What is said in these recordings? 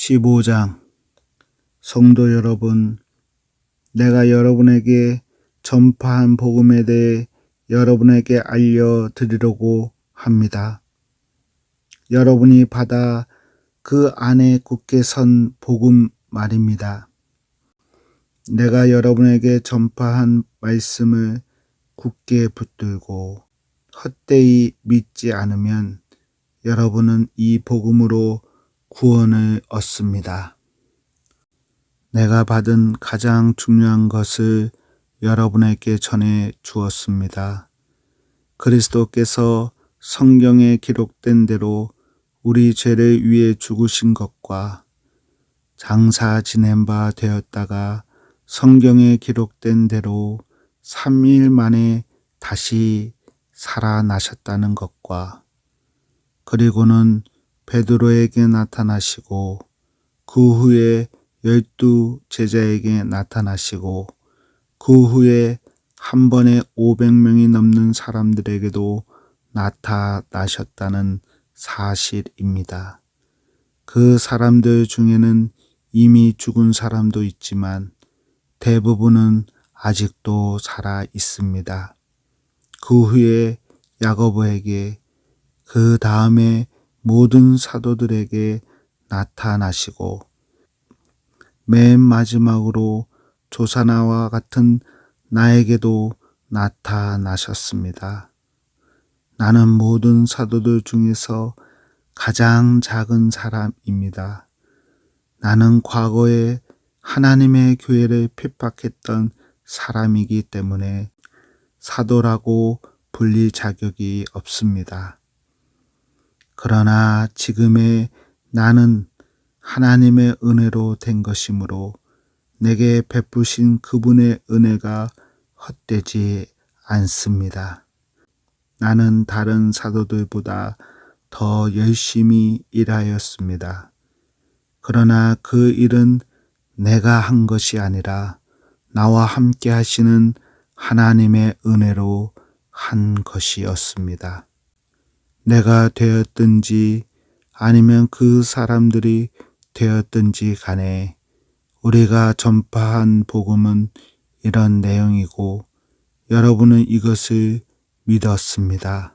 15장 성도 여러분, 내가 여러분에게 전파한 복음에 대해 여러분에게 알려드리려고 합니다. 여러분이 받아 그 안에 굳게 선 복음 말입니다. 내가 여러분에게 전파한 말씀을 굳게 붙들고 헛되이 믿지 않으면 여러분은 이 복음으로 구원을 얻습니다. 내가 받은 가장 중요한 것을 여러분에게 전해 주었습니다. 그리스도께서 성경에 기록된 대로 우리 죄를 위해 죽으신 것과 장사 지낸 바 되었다가 성경에 기록된 대로 3일 만에 다시 살아나셨다는 것과 그리고는 베드로에게 나타나시고 그 후에 열두 제자에게 나타나시고 그 후에 한 번에 500명이 넘는 사람들에게도 나타나셨다는 사실입니다. 그 사람들 중에는 이미 죽은 사람도 있지만 대부분은 아직도 살아 있습니다. 그 후에 야고보에게 그 다음에 모든 사도들에게 나타나시고 맨 마지막으로 조사나와 같은 나에게도 나타나셨습니다. 나는 모든 사도들 중에서 가장 작은 사람입니다. 나는 과거에 하나님의 교회를 핍박했던 사람이기 때문에 사도라고 불릴 자격이 없습니다. 그러나 지금의 나는 하나님의 은혜로 된 것이므로 내게 베푸신 그분의 은혜가 헛되지 않습니다. 나는 다른 사도들보다 더 열심히 일하였습니다. 그러나 그 일은 내가 한 것이 아니라 나와 함께 하시는 하나님의 은혜로 한 것이었습니다. 내가 되었든지 아니면 그 사람들이 되었든지 간에 우리가 전파한 복음은 이런 내용이고 여러분은 이것을 믿었습니다.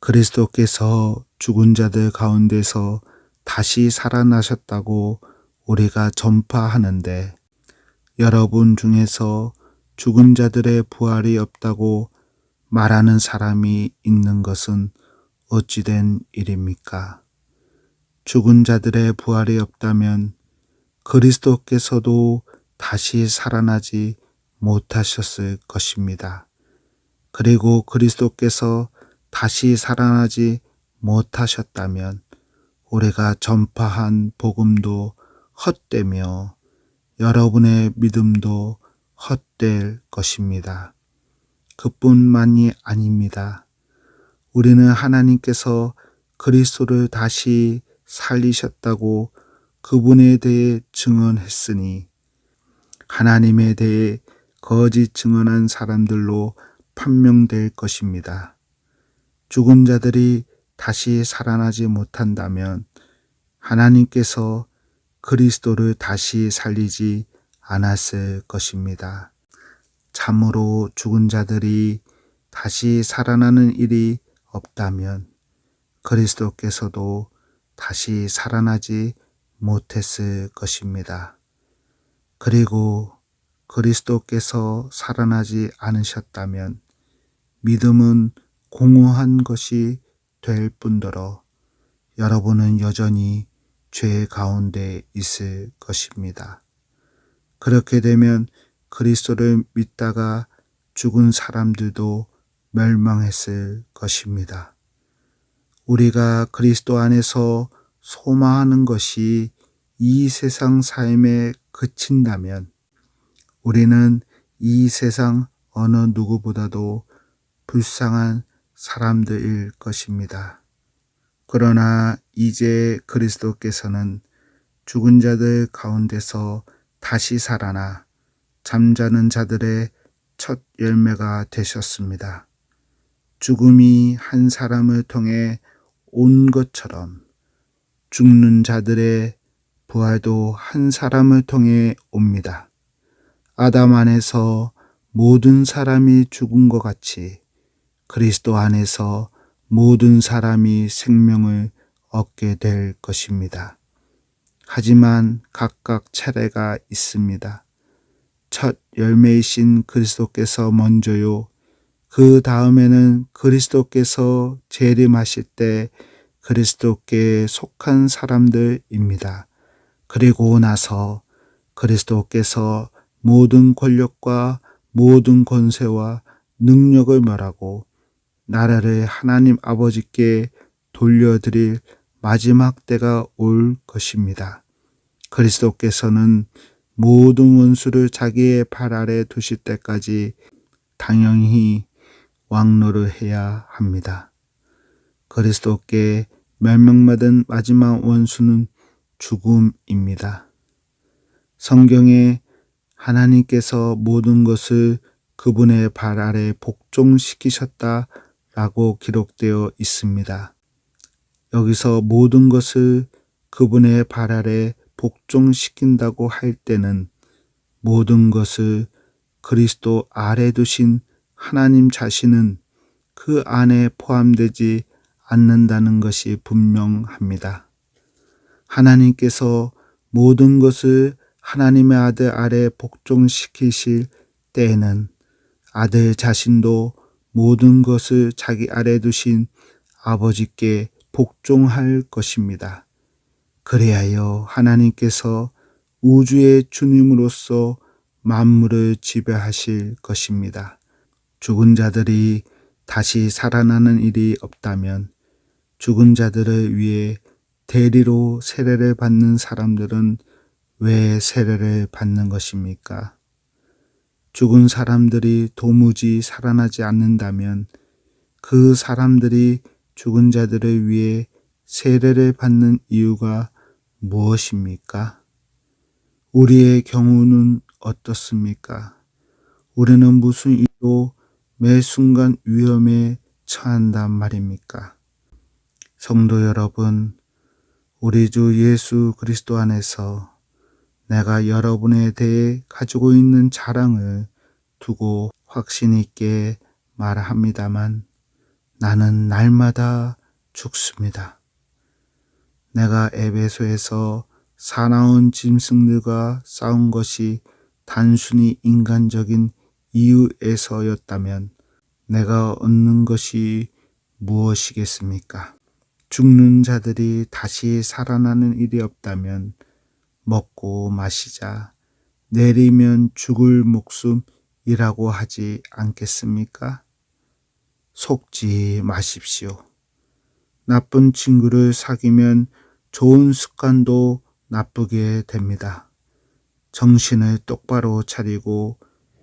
그리스도께서 죽은 자들 가운데서 다시 살아나셨다고 우리가 전파하는데 여러분 중에서 죽은 자들의 부활이 없다고 말하는 사람이 있는 것은 어찌된 일입니까? 죽은 자들의 부활이 없다면 그리스도께서도 다시 살아나지 못하셨을 것입니다. 그리고 그리스도께서 다시 살아나지 못하셨다면 우리가 전파한 복음도 헛되며 여러분의 믿음도 헛될 것입니다. 그뿐만이 아닙니다. 우리는 하나님께서 그리스도를 다시 살리셨다고 그분에 대해 증언했으니 하나님에 대해 거짓 증언한 사람들로 판명될 것입니다. 죽은 자들이 다시 살아나지 못한다면 하나님께서 그리스도를 다시 살리지 않았을 것입니다. 참으로 죽은 자들이 다시 살아나는 일이 없다면 그리스도께서도 다시 살아나지 못했을 것입니다. 그리고 그리스도께서 살아나지 않으셨다면 믿음은 공허한 것이 될 뿐더러 여러분은 여전히 죄 가운데 있을 것입니다. 그렇게 되면 그리스도를 믿다가 죽은 사람들도 멸망했을 것입니다. 우리가 그리스도 안에서 소망하는 것이 이 세상 삶에 그친다면 우리는 이 세상 어느 누구보다도 불쌍한 사람들일 것입니다. 그러나 이제 그리스도께서는 죽은 자들 가운데서 다시 살아나 잠자는 자들의 첫 열매가 되셨습니다. 죽음이 한 사람을 통해 온 것처럼 죽는 자들의 부활도 한 사람을 통해 옵니다. 아담 안에서 모든 사람이 죽은 것 같이 그리스도 안에서 모든 사람이 생명을 얻게 될 것입니다. 하지만 각각 차례가 있습니다. 첫 열매이신 그리스도께서 먼저요. 그 다음에는 그리스도께서 재림하실 때 그리스도께 속한 사람들입니다. 그리고 나서 그리스도께서 모든 권력과 모든 권세와 능력을 말하고 나라를 하나님 아버지께 돌려드릴 마지막 때가 올 것입니다. 그리스도께서는 모든 원수를 자기의 발 아래 두실 때까지 당연히 왕노를 해야 합니다. 그리스도께 멸명받은 마지막 원수는 죽음입니다. 성경에 하나님께서 모든 것을 그분의 발 아래 복종시키셨다 라고 기록되어 있습니다. 여기서 모든 것을 그분의 발 아래 복종시킨다고 할 때는 모든 것을 그리스도 아래 두신 하나님 자신은 그 안에 포함되지 않는다는 것이 분명합니다. 하나님께서 모든 것을 하나님의 아들 아래 복종시키실 때에는 아들 자신도 모든 것을 자기 아래 두신 아버지께 복종할 것입니다. 그리하여 하나님께서 우주의 주님으로서 만물을 지배하실 것입니다. 죽은 자들이 다시 살아나는 일이 없다면 죽은 자들을 위해 대리로 세례를 받는 사람들은 왜 세례를 받는 것입니까? 죽은 사람들이 도무지 살아나지 않는다면 그 사람들이 죽은 자들을 위해 세례를 받는 이유가 무엇입니까? 우리의 경우는 어떻습니까? 우리는 무슨 이유로 매 순간 위험에 처한단 말입니까? 성도 여러분, 우리 주 예수 그리스도 안에서 내가 여러분에 대해 가지고 있는 자랑을 두고 확신 있게 말합니다만 나는 날마다 죽습니다. 내가 에베소에서 사나운 짐승들과 싸운 것이 단순히 인간적인 이유에서였다면 내가 얻는 것이 무엇이겠습니까? 죽는 자들이 다시 살아나는 일이 없다면 먹고 마시자 내리면 죽을 목숨이라고 하지 않겠습니까? 속지 마십시오. 나쁜 친구를 사귀면 좋은 습관도 나쁘게 됩니다. 정신을 똑바로 차리고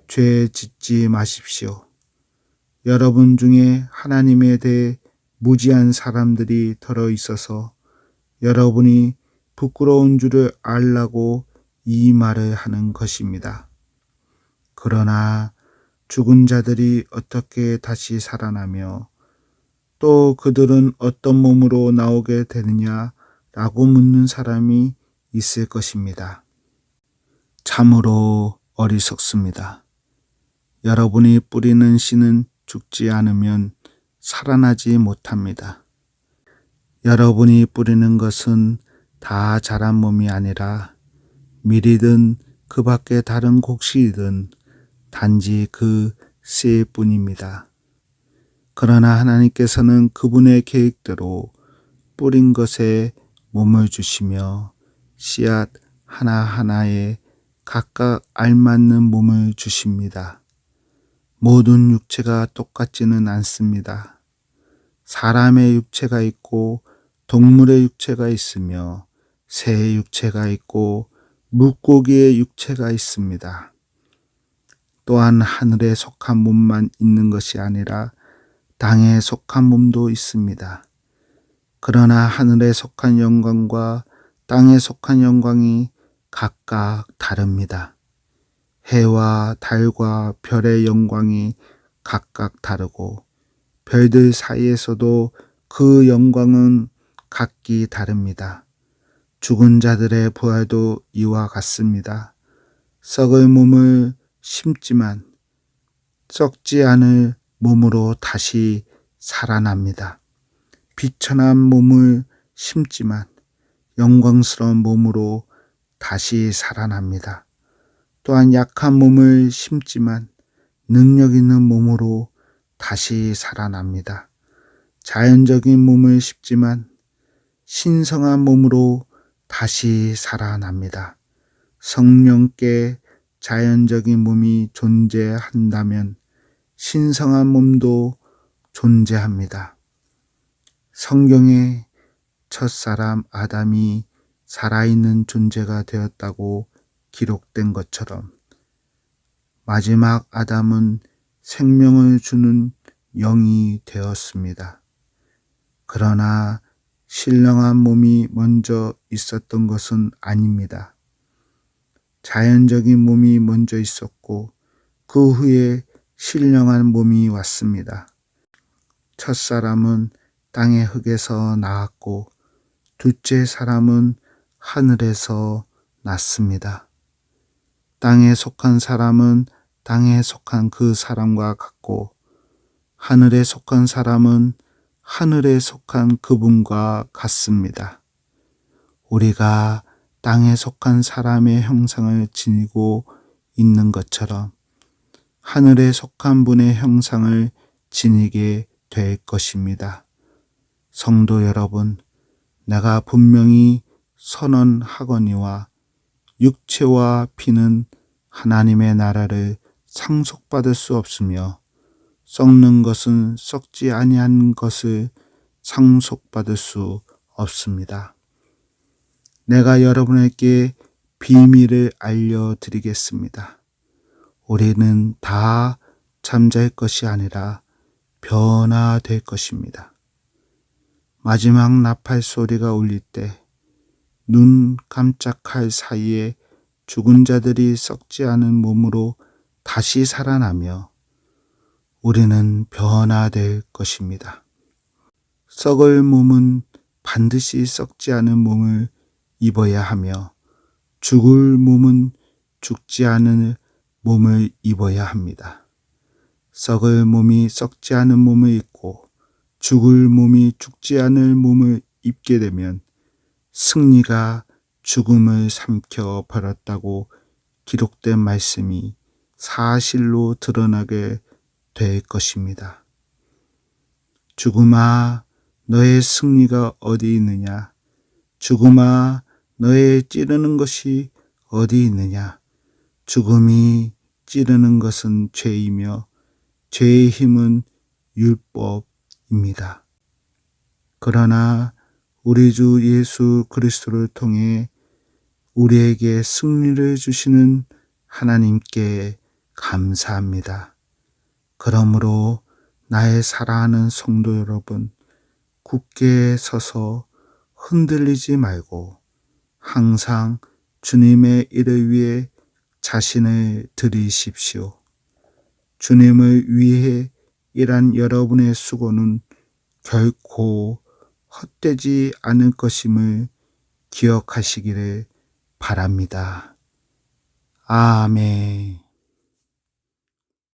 죄 짓지 마십시오. 여러분 중에 하나님에 대해 무지한 사람들이 들어 있어서 여러분이 부끄러운 줄을 알라고 이 말을 하는 것입니다. 그러나 죽은 자들이 어떻게 다시 살아나며 또 그들은 어떤 몸으로 나오게 되느냐라고 묻는 사람이 있을 것입니다. 참으로 어리석습니다. 여러분이 뿌리는 씨는 죽지 않으면 살아나지 못합니다. 여러분이 뿌리는 것은 다 자란 몸이 아니라 밀이든 그 밖에 다른 곡식이든 단지 그 씨뿐입니다. 그러나 하나님께서는 그분의 계획대로 뿌린 것에 몸을 주시며 씨앗 하나하나에 각각 알맞는 몸을 주십니다. 모든 육체가 똑같지는 않습니다. 사람의 육체가 있고 동물의 육체가 있으며 새의 육체가 있고 물고기의 육체가 있습니다. 또한 하늘에 속한 몸만 있는 것이 아니라 땅에 속한 몸도 있습니다. 그러나 하늘에 속한 영광과 땅에 속한 영광이 각각 다릅니다. 해와 달과 별의 영광이 각각 다르고 별들 사이에서도 그 영광은 각기 다릅니다. 죽은 자들의 부활도 이와 같습니다. 썩을 몸을 심지만 썩지 않을 몸으로 다시 살아납니다. 비천한 몸을 심지만 영광스러운 몸으로 다시 살아납니다. 또한 약한 몸을 심지만 능력 있는 몸으로 다시 살아납니다. 자연적인 몸을 심지만 신성한 몸으로 다시 살아납니다. 성령께 자연적인 몸이 존재한다면 신성한 몸도 존재합니다. 성경에 첫사람 아담이 살아있는 존재가 되었다고 기록된 것처럼 마지막 아담은 생명을 주는 영이 되었습니다. 그러나 신령한 몸이 먼저 있었던 것은 아닙니다. 자연적인 몸이 먼저 있었고 그 후에 신령한 몸이 왔습니다. 첫 사람은 땅의 흙에서 나왔고 둘째 사람은 하늘에서 났습니다. 땅에 속한 사람은 땅에 속한 그 사람과 같고 하늘에 속한 사람은 하늘에 속한 그분과 같습니다. 우리가 땅에 속한 사람의 형상을 지니고 있는 것처럼 하늘에 속한 분의 형상을 지니게 될 것입니다. 성도 여러분, 내가 분명히 선언하거니와 육체와 피는 하나님의 나라를 상속받을 수 없으며 썩는 것은 썩지 아니한 것을 상속받을 수 없습니다. 내가 여러분에게 비밀을 알려드리겠습니다. 우리는 다 잠잘 것이 아니라 변화될 것입니다. 마지막 나팔 소리가 울릴 때 눈 깜짝할 사이에 죽은 자들이 썩지 않은 몸으로 다시 살아나며 우리는 변화될 것입니다. 썩을 몸은 반드시 썩지 않은 몸을 입어야 하며 죽을 몸은 죽지 않은 몸을 입어야 합니다. 썩을 몸이 썩지 않은 몸을 입고 죽을 몸이 죽지 않을 몸을 입게 되면 승리가 죽음을 삼켜 버렸다고 기록된 말씀이 사실로 드러나게 될 것입니다. 죽음아, 너의 승리가 어디 있느냐? 죽음아, 너의 찌르는 것이 어디 있느냐? 죽음이 찌르는 것은 죄이며 죄의 힘은 율법입니다. 그러나 우리 주 예수 그리스도를 통해 우리에게 승리를 주시는 하나님께 감사합니다. 그러므로 나의 사랑하는 성도 여러분, 굳게 서서 흔들리지 말고 항상 주님의 일을 위해 자신을 드리십시오. 주님을 위해 일한 여러분의 수고는 결코 헛되지 않을 것임을 기억하시기를 바랍니다. 아멘.